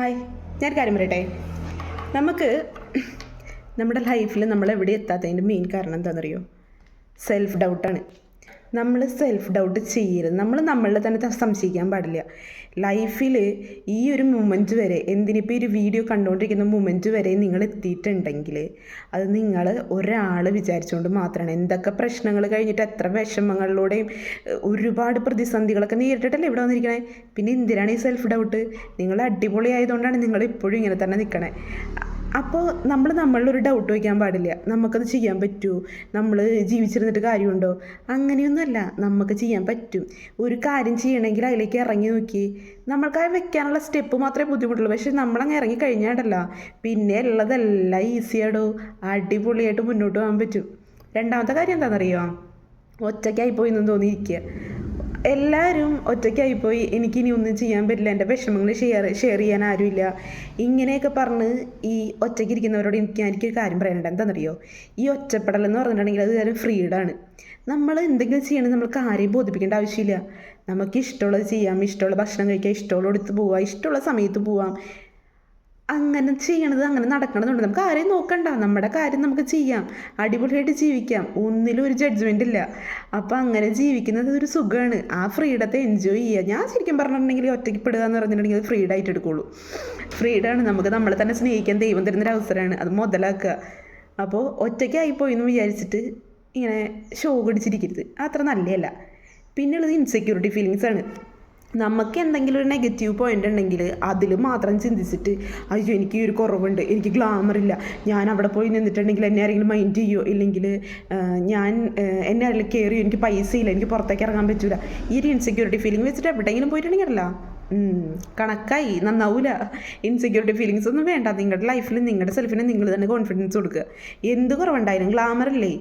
Hi ഞാൻ കാര്യം പറയട്ടെ? നമുക്ക് നമ്മുടെ ലൈഫിൽ നമ്മൾ എവിടെ എത്താത്തതിന്റെ മെയിൻ കാരണം എന്താണെന്നറിയോ? സെൽഫ് ഡൗട്ടാണ് നമ്മൾ സെൽഫ് ഡൗട്ട് ചെയ്യരുത് നമ്മൾ നമ്മളെ തന്നെ സംശയിക്കാൻ പാടില്ല. ലൈഫിൽ ഈ ഒരു മൊമെന്റ് വരെ എന്തിനിപ്പോൾ ഒരു വീഡിയോ കണ്ടുകൊണ്ടിരിക്കുന്ന മൊമെന്റ് വരെ നിങ്ങൾ എത്തിയിട്ടുണ്ടെങ്കിൽ അത് നിങ്ങൾ ഒരാൾ വിചാരിച്ചുകൊണ്ട് മാത്രമാണ് എന്തൊക്കെ പ്രശ്നങ്ങൾ കഴിഞ്ഞിട്ട് എത്ര വിഷമങ്ങളിലൂടെയും ഒരുപാട് പ്രതിസന്ധികളൊക്കെ നേരിട്ടിട്ടല്ലേ ഇവിടെ വന്നിരിക്കണേ? പിന്നെ എന്തിനാണ് ഈ സെൽഫ് ഡൗട്ട് നിങ്ങൾ അടിപൊളി ആയതുകൊണ്ടാണ് നിങ്ങൾ ഇപ്പോഴും ഇങ്ങനെ തന്നെ നിൽക്കണേ അപ്പോൾ നമ്മൾ നമ്മളിലൊരു ഡൗട്ട് വയ്ക്കാൻ പാടില്ല. നമുക്കത് ചെയ്യാൻ പറ്റുമോ നമ്മൾ ജീവിച്ചിരുന്നിട്ട് കാര്യമുണ്ടോ? അങ്ങനെയൊന്നുമല്ല. നമുക്ക് ചെയ്യാൻ പറ്റും. ഒരു കാര്യം ചെയ്യണമെങ്കിൽ അതിലേക്ക് ഇറങ്ങി നോക്കി. നമ്മൾക്ക് ആ വെക്കാനുള്ള സ്റ്റെപ്പ് മാത്രമേ ബുദ്ധിമുട്ടുള്ളൂ. പക്ഷെ നമ്മളങ്ങ് ഇറങ്ങി കഴിഞ്ഞാടല്ല പിന്നെ ഉള്ളതെല്ലാം ഈസിയാടോ അടിപൊളിയായിട്ട് മുന്നോട്ട് പോകാൻ പറ്റും. രണ്ടാമത്തെ കാര്യം എന്താണെന്നറിയോ? ഒറ്റയ്ക്കായി പോയി എന്ന് തോന്നിയിരിക്കുക. എല്ലാവരും ഒറ്റയ്ക്കായിപ്പോയി എനിക്കിനി ഒന്നും ചെയ്യാൻ പറ്റില്ല എന്റെ വിഷമങ്ങൾ ഷെയർ ഷെയർ ചെയ്യാൻ ആരുമില്ല. ഇങ്ങനെയൊക്കെ പറഞ്ഞ് ഈ ഒറ്റയ്ക്ക് ഇരിക്കുന്നവരോട് എനിക്ക് എനിക്കൊരു കാര്യം പറയാനുണ്ട്. എന്താണെന്നറിയോ? ഈ ഒറ്റപ്പെടൽ എന്ന് പറഞ്ഞിട്ടുണ്ടെങ്കിൽ അത് കാര്യം ഫ്രീഡാണ് നമ്മൾ എന്തെങ്കിലും ചെയ്യണമെങ്കിൽ നമ്മൾക്ക് ആരെയും ബോധിപ്പിക്കേണ്ട ആവശ്യമില്ല. നമുക്ക് ഇഷ്ടമുള്ളത് ചെയ്യാം ഇഷ്ടമുള്ള ഭക്ഷണം കഴിക്കാം ഇഷ്ടമുള്ള എടുത്ത് പോവാം ഇഷ്ടമുള്ള സമയത്ത് പോവാം. അങ്ങനെ ചെയ്യണത് അങ്ങനെ നടക്കണമെന്നുണ്ട് നമുക്ക് ആരെയും നോക്കണ്ട. നമ്മുടെ കാര്യം നമുക്ക് ചെയ്യാം. അടിപൊളിയായിട്ട് ജീവിക്കാം. ഒന്നിലും ഒരു ജഡ്ജ്മെന്റ് ഇല്ല. അപ്പോൾ അങ്ങനെ ജീവിക്കുന്നത് ഒരു സുഖമാണ് ആ ഫ്രീഡത്തെ എൻജോയ് ചെയ്യുക. ഞാൻ ശരിക്കും പറഞ്ഞിട്ടുണ്ടെങ്കിൽ ഒറ്റയ്ക്കപ്പെടുക എന്ന് പറഞ്ഞിട്ടുണ്ടെങ്കിൽ അത് ഫ്രീഡ് ആയിട്ട് ഫ്രീഡാണ് നമുക്ക് നമ്മളെ തന്നെ സ്നേഹിക്കാൻ ദൈവം തരുന്നൊരു അവസരമാണ്. അത് മുതലാക്കുക. അപ്പോൾ ഒറ്റയ്ക്കായിപ്പോയി എന്ന് വിചാരിച്ചിട്ട് ഇങ്ങനെ ഷോ പിടിച്ചിരിക്കരുത് അത്ര നല്ലതല്ല. പിന്നെയുള്ളത് ഇൻസെക്യൂരിറ്റി ഫീലിങ്സ് ആണ്. നമുക്ക് എന്തെങ്കിലും ഒരു നെഗറ്റീവ് പോയിന്റ് ഉണ്ടെങ്കിൽ അതിൽ മാത്രം ചിന്തിച്ചിട്ട് അയ്യോ എനിക്ക് ഒരു കുറവുണ്ട് എനിക്ക് ഗ്ലാമർ ഇല്ല. ഞാൻ അവിടെ പോയി നിന്നിട്ടുണ്ടെങ്കിൽ എന്നെ ആരെങ്കിലും മൈൻഡ് ചെയ്യോ? ഇല്ലെങ്കിൽ ഞാൻ എന്നെ ആരെങ്കിലും കയറി എനിക്ക് പൈസ ഇല്ല എനിക്ക് പുറത്തേക്ക് ഇറങ്ങാൻ പറ്റൂല. ഈ ഒരു ഇൻസെക്യൂരിറ്റി ഫീലിംഗ് വെച്ചിട്ട് എവിടെയെങ്കിലും പോയിട്ടുണ്ടെങ്കിലല്ല കണക്കായി നന്നാവൂല. ഇൻസെക്യൂരിറ്റി ഫീലിങ്സ് ഒന്നും വേണ്ട. നിങ്ങളുടെ ലൈഫിൽ നിങ്ങളുടെ സെൽഫിന് നിങ്ങൾ തന്നെ കോൺഫിഡൻസ് കൊടുക്കുക. എന്ത് കുറവുണ്ടായാലും ഗ്ലാമർ അല്ലേ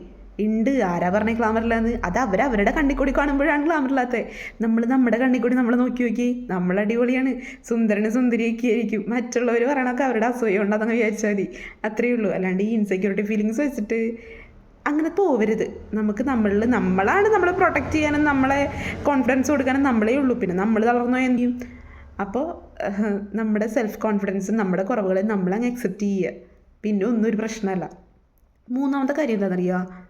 ഉണ്ട് ആരാ പറഞ്ഞ ഗ്ലാമർ ഇല്ലാന്ന്? അത് അവർ അവരുടെ കണ്ണിൽ കൂടി കാണുമ്പോഴാണ് ഗ്ലാമർ ഇല്ലാത്തത് നമ്മൾ നമ്മുടെ കണ്ണിക്കൂടി നമ്മൾ നോക്കി നോക്കി. നമ്മൾ അടിപൊളിയാണ്. സുന്ദരന് സുന്ദരിയൊക്കെ ആയിരിക്കും. മറ്റുള്ളവർ പറയണൊക്കെ അവരുടെ അസൂയ ഉണ്ടെന്ന് വിചാരിച്ചാൽ മതി. അത്രയേ ഉള്ളൂ. അല്ലാണ്ട് ഈ ഇൻസെക്യൂരിറ്റി ഫീലിങ്സ് വെച്ചിട്ട് അങ്ങനെ പോവരുത്. നമുക്ക് നമ്മളിൽ നമ്മളാണ് നമ്മളെ പ്രൊട്ടക്റ്റ് ചെയ്യാനും നമ്മളെ കോൺഫിഡൻസ് കൊടുക്കാനും നമ്മളേ ഉള്ളൂ. പിന്നെ നമ്മൾ തളർന്നോ എന്ത് ചെയ്യും? അപ്പോൾ നമ്മുടെ സെൽഫ് കോൺഫിഡൻസും നമ്മുടെ കുറവുകളെ നമ്മളങ്ങ് അക്സെപ്റ്റ് ചെയ്യുക പിന്നെ ഒന്നും ഒരു പ്രശ്നമല്ല മൂന്നാമത്തെ കാര്യം എന്താണെന്നറിയുക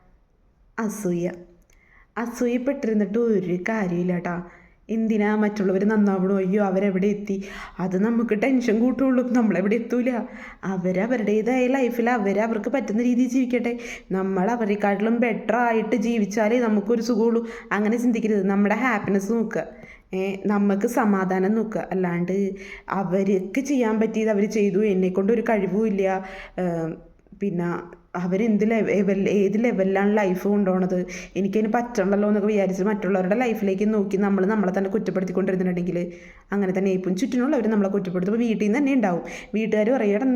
അസൂയ. അസൂയപ്പെട്ടിരുന്നിട്ട് ഒരു കാര്യമില്ല കേട്ടാ എന്തിനാ മറ്റുള്ളവർ നന്നാവണോ? അയ്യോ അവരെവിടെ എത്തി? അത് നമുക്ക് ടെൻഷൻ കൂട്ടുള്ളൂ. നമ്മളെവിടെ എത്തൂല? അവരവരുടേതായ ലൈഫിൽ അവരവർക്ക് പറ്റുന്ന രീതിയിൽ ജീവിക്കട്ടെ. നമ്മൾ അവരെക്കാട്ടിലും ബെറ്റർ ആയിട്ട് ജീവിച്ചാലേ നമുക്കൊരു സുഖമുള്ളൂ. അങ്ങനെ ചിന്തിക്കരുത്. നമ്മുടെ ഹാപ്പിനെസ് നോക്കുക. നമുക്ക് സമാധാനം നോക്കുക. അല്ലാണ്ട് അവർക്ക് ചെയ്യാൻ പറ്റിയത് അവർ ചെയ്തു. എന്നെക്കൊണ്ട് ഒരു കഴിവുമില്ല. പിന്നെ അവരെന്ത് ലെവൽ ഏത് ലെവലിലാണ് ലൈഫ് കൊണ്ടുപോണത്? എനിക്കതിന് പറ്റണല്ലോ എന്നൊക്കെ വിചാരിച്ച് മറ്റുള്ളവരുടെ ലൈഫിലേക്ക് നോക്കി നമ്മൾ നമ്മളെ തന്നെ കുറ്റപ്പെടുത്തിക്കൊണ്ടിരുന്നിട്ടുണ്ടെങ്കിൽ അങ്ങനെ തന്നെ ഇപ്പം ചുറ്റിനുള്ളവർ നമ്മളെ കുറ്റപ്പെടുത്തും. ഇപ്പോൾ വീട്ടിൽ നിന്ന് തന്നെ ഉണ്ടാവും. വീട്ടുകാർ പറയും എടാ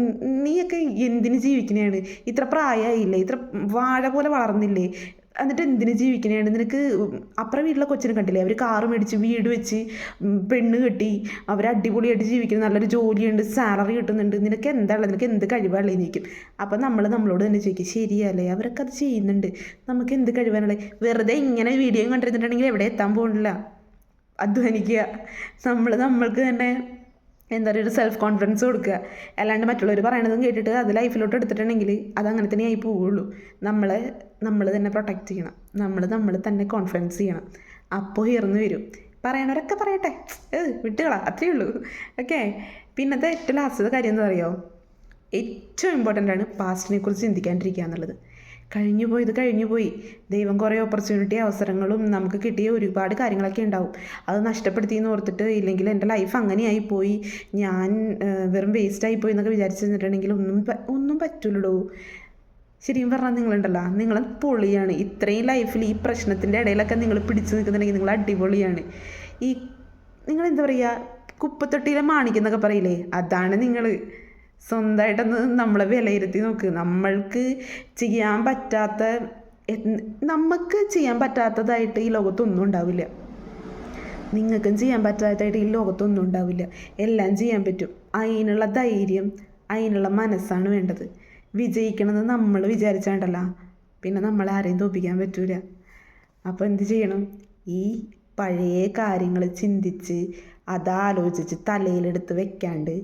നീയൊക്കെ എന്തിന് ജീവിക്കണേണ് ഇത്ര പ്രായമായില്ലേ ഇത്ര വാഴ പോലെ വളർന്നില്ലേ? എന്നിട്ട് എന്തിന് ജീവിക്കണേണ് നിനക്ക് അപ്പുറം വീട്ടിലെ കൊച്ചിനെ കണ്ടില്ലേ? അവർ കാറ് മേടിച്ച് വീട് വെച്ച് പെണ്ണ് കെട്ടി അവർ അടിപൊളിയായിട്ട് ജീവിക്കുന്നു നല്ലൊരു ജോലിയുണ്ട് സാലറി കിട്ടുന്നുണ്ട്. നിനക്ക് എന്താണ് നിനക്ക് എന്ത് കഴിവാണല്ലേ നിൽക്കും അപ്പം നമ്മൾ നമ്മളോട് തന്നെ ചോദിക്കും ശരിയല്ലേ? അവരൊക്കെ അത് ചെയ്യുന്നുണ്ട്. നമുക്ക് എന്ത് കഴിവാണല്ലേ വെറുതെ ഇങ്ങനെ വീഡിയോ കണ്ടിരുന്നിട്ടുണ്ടെങ്കിൽ എവിടെ എത്താൻ പോകണില്ല അധ്വാനിക്കുക. നമ്മൾ നമ്മൾക്ക് തന്നെ എന്താ പറയുക ഒരു സെൽഫ് കോൺഫിഡൻസ് കൊടുക്കുക. അല്ലാണ്ട് മറ്റുള്ളവർ പറയണതും കേട്ടിട്ട് അത് ലൈഫിലോട്ട് എടുത്തിട്ടുണ്ടെങ്കിൽ അത് അങ്ങനെ തന്നെ ആയി പോവുള്ളൂ. നമ്മളെ നമ്മൾ തന്നെ പ്രൊട്ടക്റ്റ് ചെയ്യണം. നമ്മൾ നമ്മൾ തന്നെ കോൺഫിഡൻസ് ചെയ്യണം. അപ്പോൾ ഉയർന്നു വരും. പറയണവരൊക്കെ പറയട്ടെ. ഏഹ് വിട്ടുകളാ അത്രയേ ഉള്ളൂ. ഓക്കെ? പിന്നത്തെ ഏറ്റവും ലാസ്റ്റത്തെ കാര്യം എന്താ പറയുമോ ഏറ്റവും ഇമ്പോർട്ടന്റ് ആണ് പാസ്റ്റിനെ കുറിച്ച് ചിന്തിക്കാണ്ടിരിക്കുക എന്നുള്ളത്. കഴിഞ്ഞു പോയത് കഴിഞ്ഞു പോയി. ദൈവം കുറേ ഓപ്പർച്യൂണിറ്റി അവസരങ്ങളും നമുക്ക് കിട്ടിയ ഒരുപാട് കാര്യങ്ങളൊക്കെ ഉണ്ടാവും. അത് നഷ്ടപ്പെടുത്തി എന്ന് ഓർത്തിട്ട് ഇല്ലെങ്കിൽ എന്റെ ലൈഫ് അങ്ങനെയായി പോയി. ഞാൻ വെറും വേസ്റ്റ് ആയി പോയി എന്നൊക്കെ വിചാരിച്ചു നിന്നിട്ടുണ്ടെങ്കിൽ ഒന്നും ഒന്നും പറ്റുള്ളൂ ശരിക്കും പറഞ്ഞാൽ നിങ്ങളുണ്ടല്ലോ നിങ്ങൾ പൊളിയാണ്. ഇത്രയും ലൈഫിൽ ഈ പ്രശ്നത്തിന്റെ ഇടയിലൊക്കെ നിങ്ങൾ പിടിച്ചു നിൽക്കുന്നുണ്ടെങ്കിൽ നിങ്ങൾ അടിപൊളിയാണ്. ഈ നിങ്ങൾ എന്താ പറയുക? കുപ്പത്തൊട്ടിയിലെ മാണിക്കെന്നൊക്കെ പറയില്ലേ? അതാണ് നിങ്ങൾ സ്വന്തമായിട്ടൊന്ന് നമ്മളെ വിലയിരുത്തി നോക്ക്. നമ്മൾക്ക് ചെയ്യാൻ പറ്റാത്ത നമുക്ക് ചെയ്യാൻ പറ്റാത്തതായിട്ട് ഈ ലോകത്തൊന്നും ഉണ്ടാവില്ല. നിങ്ങൾക്കും ചെയ്യാൻ പറ്റാത്തതായിട്ട് ഈ ലോകത്തൊന്നും ഉണ്ടാവില്ല. എല്ലാം ചെയ്യാൻ പറ്റും. അതിനുള്ള ധൈര്യം അതിനുള്ള മനസ്സാണ് വേണ്ടത്. വിജയിക്കണമെന്ന് നമ്മൾ വിചാരിച്ചാണ്ടല്ല. പിന്നെ നമ്മളെ ആരെയും തോപ്പിക്കാൻ പറ്റൂല. അപ്പോൾ എന്ത് ചെയ്യണം? ഈ പഴയ കാര്യങ്ങൾ ചിന്തിച്ച് അതാലോചിച്ച് തലയിലെടുത്ത് വെക്കാണ്ട്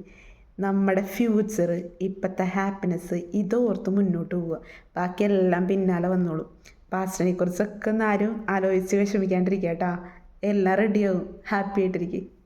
നമ്മുടെ ഫ്യൂച്ചർ ഇപ്പോഴത്തെ ഹാപ്പിനെസ് ഇതോർത്ത് മുന്നോട്ട് പോവുക. ബാക്കിയെല്ലാം പിന്നാലെ വന്നോളും. പാസ്റ്റിനെ കുറിച്ചൊക്കെ ആരും ആലോചിച്ച് വിഷമിക്കാണ്ടിരിക്കുക കേട്ടോ. എല്ലാം റെഡിയാവും ഹാപ്പി ആയിട്ടിരിക്കും.